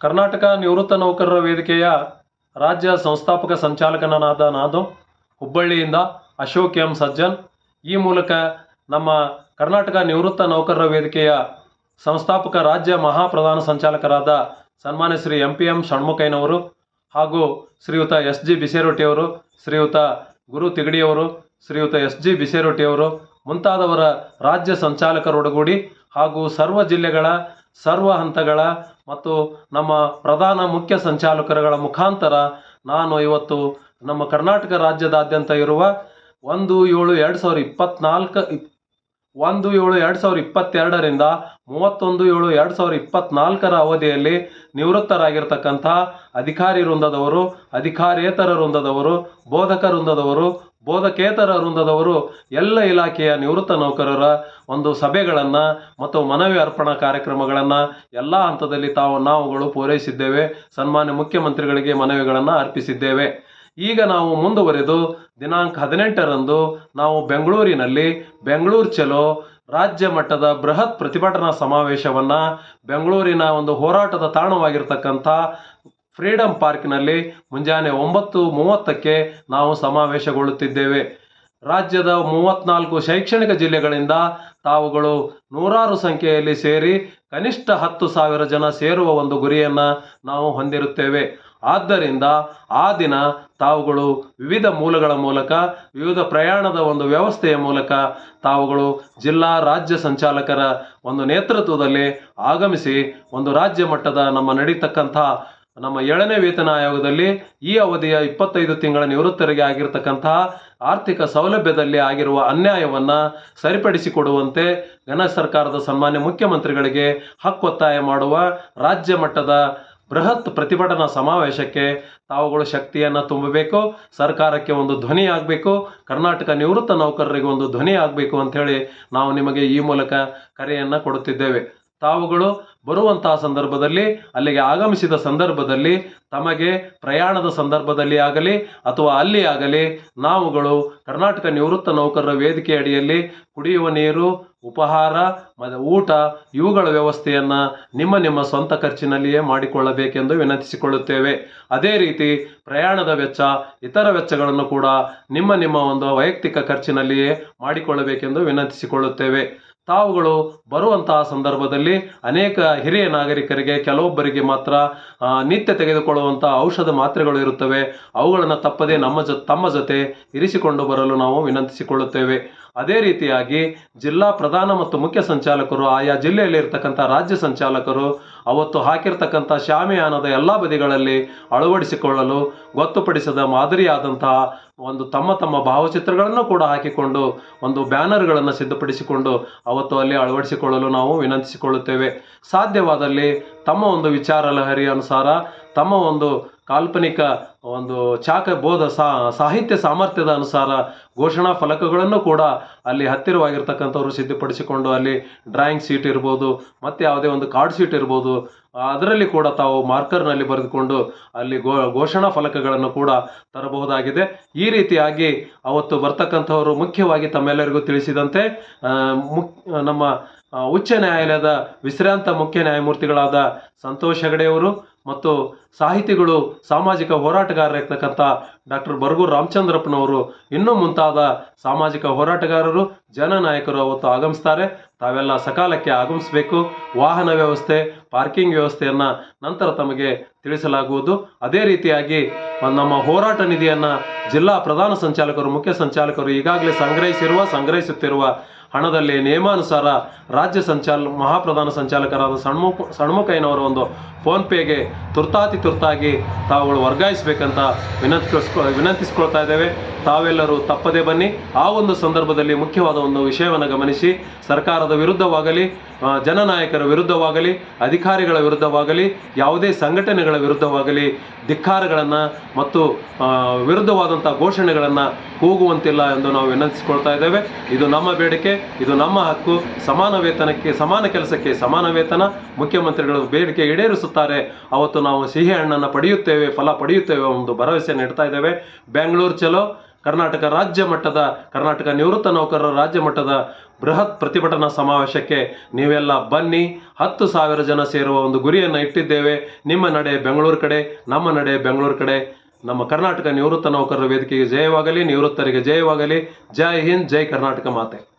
ಕರ್ನಾಟಕ ನಿವೃತ್ತ ನೌಕರರ ವೇದಿಕೆಯ ರಾಜ್ಯ ಸಂಸ್ಥಾಪಕ ಸಂಚಾಲಕನಾದ ನಾನು ಹುಬ್ಬಳ್ಳಿಯಿಂದ ಅಶೋಕ್ ಎಂ ಸಜ್ಜನ್. ಈ ಮೂಲಕ ನಮ್ಮ ಕರ್ನಾಟಕ ನಿವೃತ್ತ ನೌಕರರ ವೇದಿಕೆಯ ಸಂಸ್ಥಾಪಕ ರಾಜ್ಯ ಮಹಾಪ್ರಧಾನ ಸಂಚಾಲಕರಾದ ಸನ್ಮಾನ್ಯ ಶ್ರೀ ಎಂ ಪಿ ಎಂ ಷಣ್ಮುಖಯ್ಯನವರು ಹಾಗೂ ಶ್ರೀಯುತ ಎಸ್ ಜಿ ಬಿಸೇರೊಟ್ಟಿಯವರು, ಶ್ರೀಯುತ ಗುರು ತಿಗಡಿಯವರು, ಶ್ರೀಯುತ ಎಸ್ ಜಿ ಬಿಸೇರೊಟ್ಟಿಯವರು ಮುಂತಾದವರ ರಾಜ್ಯ ಸಂಚಾಲಕರೊಡಗೂಡಿ ಹಾಗೂ ಸರ್ವ ಜಿಲ್ಲೆಗಳ ಸರ್ವ ಹಂತಗಳ ಮತ್ತು ನಮ್ಮ ಪ್ರಧಾನ ಮುಖ್ಯ ಸಂಚಾಲಕರುಗಳ ಮುಖಾಂತರ ನಾನು ಇವತ್ತು ನಮ್ಮ ಕರ್ನಾಟಕ ರಾಜ್ಯದಾದ್ಯಂತ ಇರುವ ಒಂದು ಏಳು ಎರಡು ಸಾವಿರ ಇಪ್ಪತ್ನಾಲ್ಕು ಇಪ್- ಒಂದು ಏಳು ಎರಡು ಸಾವಿರ ಇಪ್ಪತ್ತೆರಡರಿಂದ ಮೂವತ್ತೊಂದು ಏಳು ಎರಡು ಸಾವಿರ ಇಪ್ಪತ್ನಾಲ್ಕರ ಅವಧಿಯಲ್ಲಿ ನಿವೃತ್ತರಾಗಿರ್ತಕ್ಕಂಥ ಅಧಿಕಾರಿ ವೃಂದದವರು, ಅಧಿಕಾರೇತರ ವೃಂದದವರು, ಬೋಧಕ ವೃಂದದವರು ಬೋಧಕೇತರ ವೃಂದದವರು ಎಲ್ಲ ಇಲಾಖೆಯ ನಿವೃತ್ತ ನೌಕರರ ಒಂದು ಸಭೆಗಳನ್ನು ಮತ್ತು ಮನವಿ ಅರ್ಪಣಾ ಕಾರ್ಯಕ್ರಮಗಳನ್ನು ಎಲ್ಲ ಹಂತದಲ್ಲಿ ತಾವು ನಾವುಗಳು ಪೂರೈಸಿದ್ದೇವೆ. ಸನ್ಮಾನ್ಯ ಮುಖ್ಯಮಂತ್ರಿಗಳಿಗೆ ಮನವಿಗಳನ್ನು ಅರ್ಪಿಸಿದ್ದೇವೆ. ಈಗ ನಾವು ಮುಂದುವರೆದು ದಿನಾಂಕ ಹದಿನೆಂಟರಂದು ನಾವು ಬೆಂಗಳೂರಿನಲ್ಲಿ ಬೆಂಗಳೂರು ಚಲೋ ರಾಜ್ಯ ಮಟ್ಟದ ಬೃಹತ್ ಪ್ರತಿಭಟನಾ ಸಮಾವೇಶವನ್ನು ಬೆಂಗಳೂರಿನ ಒಂದು ಹೋರಾಟದ ತಾಣವಾಗಿರ್ತಕ್ಕಂಥ ಫ್ರೀಡಂ ಪಾರ್ಕ್ನಲ್ಲಿ ಮುಂಜಾನೆ ಒಂಬತ್ತು ಮೂವತ್ತಕ್ಕೆ ನಾವು ಸಮಾವೇಶಗೊಳ್ಳುತ್ತಿದ್ದೇವೆ. ರಾಜ್ಯದ ಮೂವತ್ನಾಲ್ಕು ಶೈಕ್ಷಣಿಕ ಜಿಲ್ಲೆಗಳಿಂದ ತಾವುಗಳು ನೂರಾರು ಸಂಖ್ಯೆಯಲ್ಲಿ ಸೇರಿ ಕನಿಷ್ಠ ಹತ್ತು ಸಾವಿರ ಜನ ಸೇರುವ ಒಂದು ಗುರಿಯನ್ನು ನಾವು ಹೊಂದಿರುತ್ತೇವೆ. ಆದ್ದರಿಂದ ಆ ದಿನ ತಾವುಗಳು ವಿವಿಧ ಮೂಲಗಳ ಮೂಲಕ, ವಿವಿಧ ಪ್ರಯಾಣದ ಒಂದು ವ್ಯವಸ್ಥೆಯ ಮೂಲಕ ತಾವುಗಳು ಜಿಲ್ಲಾ ರಾಜ್ಯ ಸಂಚಾಲಕರ ಒಂದು ನೇತೃತ್ವದಲ್ಲಿ ಆಗಮಿಸಿ ಒಂದು ರಾಜ್ಯ ಮಟ್ಟದ ನಮ್ಮ ನಡೀತಕ್ಕಂಥ ನಮ್ಮ ಏಳನೇ ವೇತನ ಆಯೋಗದಲ್ಲಿ ಈ ಅವಧಿಯ ಇಪ್ಪತ್ತೈದು ತಿಂಗಳ ನಿವೃತ್ತರಿಗೆ ಆಗಿರತಕ್ಕಂತಹ ಆರ್ಥಿಕ ಸೌಲಭ್ಯದಲ್ಲಿ ಆಗಿರುವ ಅನ್ಯಾಯವನ್ನು ಸರಿಪಡಿಸಿಕೊಡುವಂತೆ ಘನ ಸರ್ಕಾರದ ಸನ್ಮಾನ್ಯ ಮುಖ್ಯಮಂತ್ರಿಗಳಿಗೆ ಹಕ್ಕೊತ್ತಾಯ ಮಾಡುವ ರಾಜ್ಯ ಮಟ್ಟದ ಬೃಹತ್ ಪ್ರತಿಭಟನಾ ಸಮಾವೇಶಕ್ಕೆ ತಾವುಗಳು ಶಕ್ತಿಯನ್ನು ತುಂಬಬೇಕು, ಸರ್ಕಾರಕ್ಕೆ ಒಂದು ಧ್ವನಿ ಆಗಬೇಕು ಕರ್ನಾಟಕ ನಿವೃತ್ತ ನೌಕರರಿಗೆ ಒಂದು ಧ್ವನಿ ಆಗಬೇಕು ಹೇಳಿ ನಾವು ನಿಮಗೆ ಈ ಮೂಲಕ ಕರೆಯನ್ನು ಕೊಡುತ್ತಿದ್ದೇವೆ. ತಾವುಗಳು ಬರುವಂತಹ ಸಂದರ್ಭದಲ್ಲಿ, ಅಲ್ಲಿಗೆ ಆಗಮಿಸಿದ ಸಂದರ್ಭದಲ್ಲಿ, ತಮಗೆ ಪ್ರಯಾಣದ ಸಂದರ್ಭದಲ್ಲಿ ಆಗಲಿ ಅಥವಾ ಅಲ್ಲಿ ಆಗಲಿ, ನಾವುಗಳು ಕರ್ನಾಟಕ ನಿವೃತ್ತ ನೌಕರರ ವೇದಿಕೆ ಅಡಿಯಲ್ಲಿ ಕುಡಿಯುವ ನೀರು, ಉಪಹಾರ ಮತ್ತು ಊಟ, ಇವುಗಳ ವ್ಯವಸ್ಥೆಯನ್ನು ನಿಮ್ಮ ನಿಮ್ಮ ಸ್ವಂತ ಖರ್ಚಿನಲ್ಲಿಯೇ ಮಾಡಿಕೊಳ್ಳಬೇಕೆಂದು ವಿನಂತಿಸಿಕೊಳ್ಳುತ್ತೇವೆ. ಅದೇ ರೀತಿ ಪ್ರಯಾಣದ ವೆಚ್ಚ, ಇತರ ವೆಚ್ಚಗಳನ್ನು ಕೂಡ ನಿಮ್ಮ ನಿಮ್ಮ ಒಂದು ವೈಯಕ್ತಿಕ ಖರ್ಚಿನಲ್ಲಿಯೇ ಮಾಡಿಕೊಳ್ಳಬೇಕೆಂದು ವಿನಂತಿಸಿಕೊಳ್ಳುತ್ತೇವೆ. ತಾವುಗಳು ಬರುವಂತಹ ಸಂದರ್ಭದಲ್ಲಿ ಅನೇಕ ಹಿರಿಯ ನಾಗರಿಕರಿಗೆ, ಕೆಲವೊಬ್ಬರಿಗೆ ಮಾತ್ರ ನಿತ್ಯ ತೆಗೆದುಕೊಳ್ಳುವಂತಹ ಔಷಧ ಮಾತ್ರೆಗಳು ಇರುತ್ತವೆ. ಅವುಗಳನ್ನು ತಪ್ಪದೆ ನಮ್ಮ ಜೊ, ತಮ್ಮ ಜೊತೆ ಇರಿಸಿಕೊಂಡು ಬರಲು ನಾವು ವಿನಂತಿಸಿಕೊಳ್ಳುತ್ತೇವೆ. ಅದೇ ರೀತಿಯಾಗಿ ಜಿಲ್ಲಾ ಪ್ರಧಾನ ಮತ್ತು ಮುಖ್ಯ ಸಂಚಾಲಕರು, ಆಯಾ ಜಿಲ್ಲೆಯಲ್ಲಿ ಇರ್ತಕ್ಕಂಥ ರಾಜ್ಯ ಸಂಚಾಲಕರು, ಅವತ್ತು ಹಾಕಿರ್ತಕ್ಕಂಥ ಶಾಮಿಯಾನದ ಎಲ್ಲ ಬದಿಗಳಲ್ಲಿ ಅಳವಡಿಸಿಕೊಳ್ಳಲು ಗೊತ್ತುಪಡಿಸಿದ ಮಾದರಿಯಾದಂತಹ ಒಂದು ತಮ್ಮ ತಮ್ಮ ಭಾವಚಿತ್ರಗಳನ್ನು ಕೂಡ ಹಾಕಿಕೊಂಡು, ಒಂದು ಬ್ಯಾನರ್ಗಳನ್ನು ಸಿದ್ಧಪಡಿಸಿಕೊಂಡು ಅವತ್ತು ಅಲ್ಲಿ ಅಳವಡಿಸಿಕೊಳ್ಳಲು ನಾವು ವಿನಂತಿಸಿಕೊಳ್ಳುತ್ತೇವೆ. ಸಾಧ್ಯವಾದಲ್ಲಿ ತಮ್ಮ ಒಂದು ವಿಚಾರ ಲಹರಿ ಅನುಸಾರ, ತಮ್ಮ ಒಂದು ಕಾಲ್ಪನಿಕ ಒಂದು ಚಾಕ ಬೋಧ ಸಾಹಿತ್ಯ ಸಾಮರ್ಥ್ಯದ ಅನುಸಾರ ಘೋಷಣಾ ಫಲಕಗಳನ್ನು ಕೂಡ ಅಲ್ಲಿ ಹತ್ತಿರವಾಗಿರ್ತಕ್ಕಂಥವ್ರು ಸಿದ್ಧಪಡಿಸಿಕೊಂಡು ಅಲ್ಲಿ ಡ್ರಾಯಿಂಗ್ ಶೀಟ್ ಇರ್ಬೋದು, ಮತ್ತು ಯಾವುದೇ ಒಂದು ಕಾರ್ಡ್ ಶೀಟ್ ಇರ್ಬೋದು, ಅದರಲ್ಲಿ ಕೂಡ ತಾವು ಮಾರ್ಕರ್ನಲ್ಲಿ ಬರೆದುಕೊಂಡು ಅಲ್ಲಿ ಗೋ, ಘೋಷಣಾ ಫಲಕಗಳನ್ನು ಕೂಡ ತರಬಹುದಾಗಿದೆ. ಈ ರೀತಿಯಾಗಿ ಅವತ್ತು ಬರ್ತಕ್ಕಂಥವರು ಮುಖ್ಯವಾಗಿ ತಮ್ಮೆಲ್ಲರಿಗೂ ತಿಳಿಸಿದಂತೆ ಮುಕ್, ನಮ್ಮ ಉಚ್ಚ ನ್ಯಾಯಾಲಯದ ವಿಶ್ರಾಂತ ಮುಖ್ಯ ನ್ಯಾಯಮೂರ್ತಿಗಳಾದ ಸಂತೋಷ್ ಹೆಗಡೆಯವರು ಮತ್ತು ಸಾಹಿತಿಗಳು, ಸಾಮಾಜಿಕ ಹೋರಾಟಗಾರರಿರ್ತಕ್ಕಂಥ ಡಾಕ್ಟರ್ ಬರಗೂರು ರಾಮಚಂದ್ರಪ್ಪನವರು, ಇನ್ನೂ ಮುಂತಾದ ಸಾಮಾಜಿಕ ಹೋರಾಟಗಾರರು, ಜನನಾಯಕರು ಅವತ್ತು ಆಗಮಿಸ್ತಾರೆ. ತಾವೆಲ್ಲ ಸಕಾಲಕ್ಕೆ ಆಗಮಿಸಬೇಕು. ವಾಹನ ವ್ಯವಸ್ಥೆ, ಪಾರ್ಕಿಂಗ್ ವ್ಯವಸ್ಥೆಯನ್ನು ನಂತರ ತಮಗೆ ತಿಳಿಸಲಾಗುವುದು. ಅದೇ ರೀತಿಯಾಗಿ ನಮ್ಮ ಹೋರಾಟ ನಿಧಿಯನ್ನು ಜಿಲ್ಲಾ ಪ್ರಧಾನ ಸಂಚಾಲಕರು, ಮುಖ್ಯ ಸಂಚಾಲಕರು ಈಗಾಗಲೇ ಸಂಗ್ರಹಿಸಿರುವ, ಸಂಗ್ರಹಿಸುತ್ತಿರುವ ಹಣದಲ್ಲಿ ನಿಯಮಾನುಸಾರ ರಾಜ್ಯ ಸಂಚಾಲ, ಮಹಾಪ್ರಧಾನ ಸಂಚಾಲಕರಾದ ಸಣ್ಮುಖ ಸಣ್ಮುಖಯ್ಯನವರ ಒಂದು ಫೋನ್ಪೇಗೆ ತುರ್ತಾತಿ ತುರ್ತಾಗಿ ತಾವುಗಳು ವರ್ಗಾಯಿಸಬೇಕಂತ ವಿನಂತಿಸ್ಕೊ ವಿನಂತಿಸ್ಕೊಳ್ತಾ ಇದ್ದೇವೆ. ತಾವೆಲ್ಲರೂ ತಪ್ಪದೇ ಬನ್ನಿ. ಆ ಒಂದು ಸಂದರ್ಭದಲ್ಲಿ ಮುಖ್ಯವಾದ ಒಂದು ವಿಷಯವನ್ನು ಗಮನಿಸಿ. ಸರ್ಕಾರದ ವಿರುದ್ಧವಾಗಲಿ ಜನನಾಯಕರ ವಿರುದ್ಧವಾಗಲಿ, ಅಧಿಕಾರಿಗಳ ವಿರುದ್ಧವಾಗಲಿ, ಯಾವುದೇ ಸಂಘಟನೆಗಳ ವಿರುದ್ಧವಾಗಲಿ, ಧಿಕ್ಕಾರಗಳನ್ನು ಮತ್ತು ವಿರುದ್ಧವಾದಂಥ ಘೋಷಣೆಗಳನ್ನು ಕೂಗುವಂತಿಲ್ಲ ಎಂದು ನಾವು ವಿನಂತಿಸಿಕೊಳ್ತಾ ಇದ್ದೇವೆ. ಇದು ನಮ್ಮ ಬೇಡಿಕೆ, ಇದು ನಮ್ಮ ಹಕ್ಕು. ಸಮಾನ ವೇತನಕ್ಕೆ, ಸಮಾನ ಕೆಲಸಕ್ಕೆ ಸಮಾನ ವೇತನ. ಮುಖ್ಯಮಂತ್ರಿಗಳು ಬೇಡಿಕೆ ಈಡೇರಿಸುತ್ತಾರೆ. ಅವತ್ತು ನಾವು ಸಿಹಿ ಹಣ್ಣನ್ನು ಪಡೆಯುತ್ತೇವೆ, ಫಲ ಪಡೆಯುತ್ತೇವೆ ಒಂದು ಭರವಸೆ ನೀಡ್ತಾ ಇದ್ದೇವೆ. ಬೆಂಗಳೂರು ಚಲೋ, ಕರ್ನಾಟಕ ರಾಜ್ಯ ಮಟ್ಟದ, ಕರ್ನಾಟಕ ನಿವೃತ್ತ ನೌಕರರ ರಾಜ್ಯ ಮಟ್ಟದ ಬೃಹತ್ ಪ್ರತಿಭಟನಾ ಸಮಾವೇಶಕ್ಕೆ ನೀವೆಲ್ಲ ಬನ್ನಿ. ಹತ್ತು ಸಾವಿರ ಜನ ಸೇರುವ ಒಂದು ಗುರಿಯನ್ನು ಇಟ್ಟಿದ್ದೇವೆ. ನಿಮ್ಮ ನಡೆ ಬೆಂಗಳೂರು ಕಡೆ, ನಮ್ಮ ನಡೆ ಬೆಂಗಳೂರು ಕಡೆ. ನಮ್ಮ ಕರ್ನಾಟಕ ನಿವೃತ್ತ ನೌಕರರ ವೇದಿಕೆಗೆ ಜಯವಾಗಲಿ ನಿವೃತ್ತರಿಗೆ ಜಯವಾಗಲಿ. ಜೈ ಹಿಂದ್ ಜೈ ಕರ್ನಾಟಕ ಮಾತೆ.